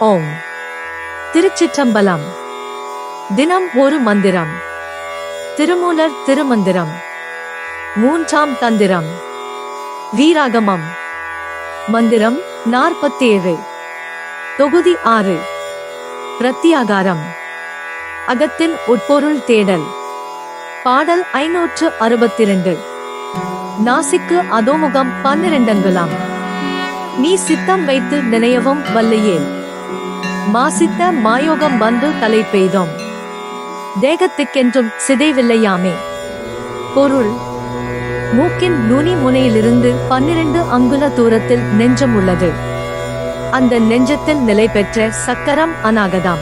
ஓம். திருச்சிற்றம்பலம். தினம் ஒரு மந்திரம். திருமூலர் திருமந்திரம். மூன்றாம் தந்திரம். வீராகமம். மந்திரம் நாற்பத்தேழு. தொகுதி ஆறு. பிரத்தியாகாரம் அகத்தின் உட்பொருள் தேடல். பாடல் ஐநூற்று அறுபத்தி ரெண்டு நாசிக்கு அதோமுகம் பன்னிரண்டங்குலாம் நீ சித்தம் வைத்து நினையவும் வல்லையே. மாசித்த மாயோகம் வந்து தலை பெய்தோம் தேகத்துக்கென்றும் சிதைவில்லையாமே. பொருள். மூக்கின் நுனி முனையிலிருந்து பன்னிரண்டு அங்குல தூரத்தில் நெஞ்சம் உள்ளது. அந்த நெஞ்சத்தில் நிலை பெற்ற சக்கரம் அநாகதம்.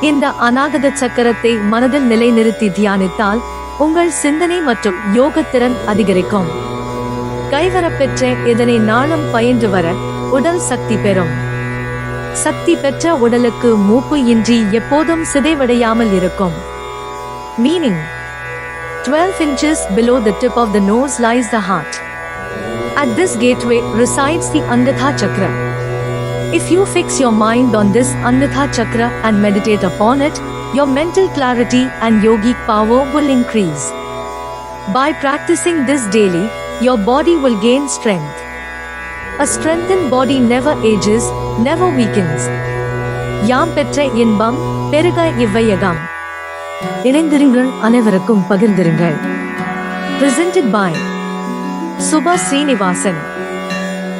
இந்த அநாகத சக்கரத்தை மனதில் நிலைநிறுத்தி தியானித்தால் உங்கள் சிந்தனை மற்றும் யோகத்திறன் அதிகரிக்கும். கைவரப்பெற்ற இதனை நாளும் பயின்று வர உடல் சக்தி பெறும். சக்தி பெற்ற உடலுக்கு மூப்பு இன்றி எப்போதும் சிதைவடையாமல் இருக்கும் meaning 12 inches below the tip of the nose lies the heart. At this gateway resides the Angatha Chakra. If you fix your mind on this Angatha Chakra and meditate upon it, your mental clarity and yogic power will increase. By practicing this daily, your body will gain strength. A strengthened body never ages, never weakens. யாம் பெற்ற இன்பம் பெருக இவ்வையகம். இணைந்திருங்கள் அனைவருக்கும் பகிர்ந்திருங்கள். Presented by Subha Srinivasan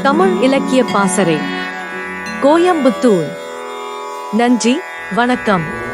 Tamil Ilakkiya Pasarai. Coimbatore. நன்றி வணக்கம்.